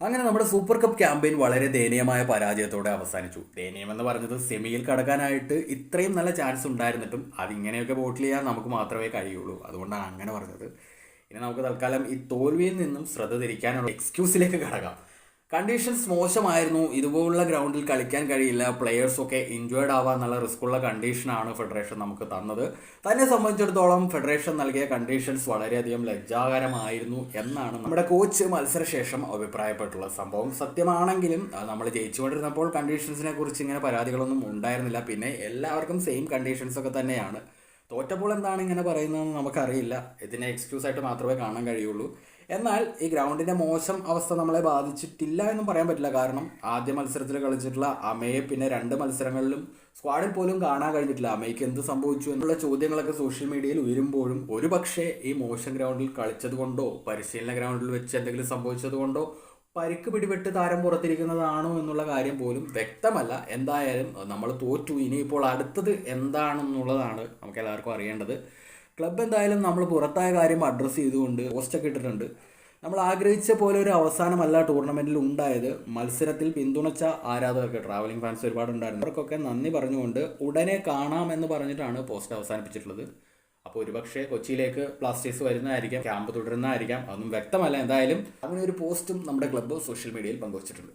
അങ്ങനെ നമ്മുടെ super cup campaign വളരെ ദയനീയമായ പരാജയത്തോടെ അവസാനിച്ചു. ദയനീയം എന്ന് പറഞ്ഞത് സെമിയിൽ കടക്കാനായിട്ട് ഇത്രയും നല്ല ചാൻസ് ഉണ്ടായിരുന്നിട്ടും അതിങ്ങനെയൊക്കെ ബോട്ടിൽ ചെയ്യാൻ നമുക്ക് മാത്രമേ കഴിയുള്ളൂ. അതുകൊണ്ടാണ് അങ്ങനെ പറഞ്ഞത്. ഇനി നമുക്ക് തൽക്കാലം ഈ തോൽവിയിൽ നിന്നും ശ്രദ്ധ തിരിക്കാനുള്ള എക്സ്ക്യൂസിലേക്ക് കടക്കാം. കണ്ടീഷൻസ് മോശമായിരുന്നു. ഇതുപോലുള്ള ഗ്രൗണ്ടിൽ കളിക്കാൻ കഴിയില്ല. പ്ലെയേഴ്സൊക്കെ ഇൻജോയ്ഡ് ആവാന്നുള്ള റിസ്ക്കുള്ള കണ്ടീഷനാണ് ഫെഡറേഷൻ നമുക്ക് തന്നത്. തന്നെ സംബന്ധിച്ചിടത്തോളം ഫെഡറേഷൻ നൽകിയ കണ്ടീഷൻസ് വളരെയധികം ലജ്ജാകരമായിരുന്നു എന്നാണ് നമ്മുടെ കോച്ച് മത്സരശേഷം അഭിപ്രായപ്പെട്ടുള്ള സംഭവം. സത്യമാണെങ്കിലും നമ്മൾ ജയിച്ചുകൊണ്ടിരുന്നപ്പോൾ കണ്ടീഷൻസിനെ കുറിച്ച് ഇങ്ങനെ പരാതികളൊന്നും ഉണ്ടായിരുന്നില്ല. പിന്നെ എല്ലാവർക്കും സെയിം കണ്ടീഷൻസ് ഒക്കെ തന്നെയാണ്. തോറ്റപ്പോൾ എന്താണ് ഇങ്ങനെ പറയുന്നതെന്ന് നമുക്കറിയില്ല. ഇതിനെ എക്സ്ക്യൂസ് ആയിട്ട് മാത്രമേ കാണാൻ കഴിയുള്ളൂ. എന്നാൽ ഈ ഗ്രൗണ്ടിന്റെ മോശം അവസ്ഥ നമ്മളെ ബാധിച്ചിട്ടില്ല എന്നും പറയാൻ പറ്റില്ല. കാരണം ആദ്യ മത്സരത്തിൽ കളിച്ചിട്ടുള്ള അമയെ പിന്നെ രണ്ട് മത്സരങ്ങളിലും സ്ക്വാഡിൽ പോലും കാണാൻ കഴിഞ്ഞിട്ടില്ല. അമയ്ക്ക് എന്ത് സംഭവിച്ചു എന്നുള്ള ചോദ്യങ്ങളൊക്കെ സോഷ്യൽ മീഡിയയിൽ ഉയരുമ്പോഴും ഒരു പക്ഷേ ഈ മോശം ഗ്രൗണ്ടിൽ കളിച്ചത് കൊണ്ടോ പരിശീലന ഗ്രൗണ്ടിൽ വെച്ച് എന്തെങ്കിലും സംഭവിച്ചത് കൊണ്ടോ പരിക്ക് പിടിപെട്ട് താരം പുറത്തിരിക്കുന്നതാണോ എന്നുള്ള കാര്യം പോലും വ്യക്തമല്ല. എന്തായാലും നമ്മൾ തോറ്റു. ഇനിയിപ്പോൾ അടുത്തത് എന്താണെന്നുള്ളതാണ് നമുക്ക് എല്ലാവർക്കും അറിയേണ്ടത്. ക്ലബ്ബ് എന്തായാലും നമ്മൾ പുറത്തായ കാര്യം അഡ്രസ്സ് ചെയ്തുകൊണ്ട് പോസ്റ്റൊക്കെ ഇട്ടിട്ടുണ്ട്. നമ്മൾ ആഗ്രഹിച്ച പോലെ ഒരു അവസാനമല്ല ടൂർണമെന്റിൽ ഉണ്ടായത്. മത്സരത്തിൽ പിന്തുണച്ച ആരാധകർക്ക് ട്രാവലിംഗ് ഫാൻസ് ഒരുപാട് ഉണ്ടായിരുന്നു അവർക്കൊക്കെ നന്ദി പറഞ്ഞുകൊണ്ട് ഉടനെ കാണാമെന്ന് പറഞ്ഞിട്ടാണ് പോസ്റ്റ് അവസാനിപ്പിച്ചിട്ടുള്ളത്. അപ്പോൾ ഒരുപക്ഷെ കൊച്ചിയിലേക്ക് ബ്ലാസ്റ്റേഴ്സ് വരുന്നതായിരിക്കാം ക്യാമ്പ് തുടരുന്നതായിരിക്കാം അതൊന്നും വ്യക്തമല്ല. എന്തായാലും അങ്ങനെ ഒരു പോസ്റ്റും നമ്മുടെ ക്ലബ്ബ് സോഷ്യൽ മീഡിയയിൽ പങ്കുവച്ചിട്ടുണ്ട്.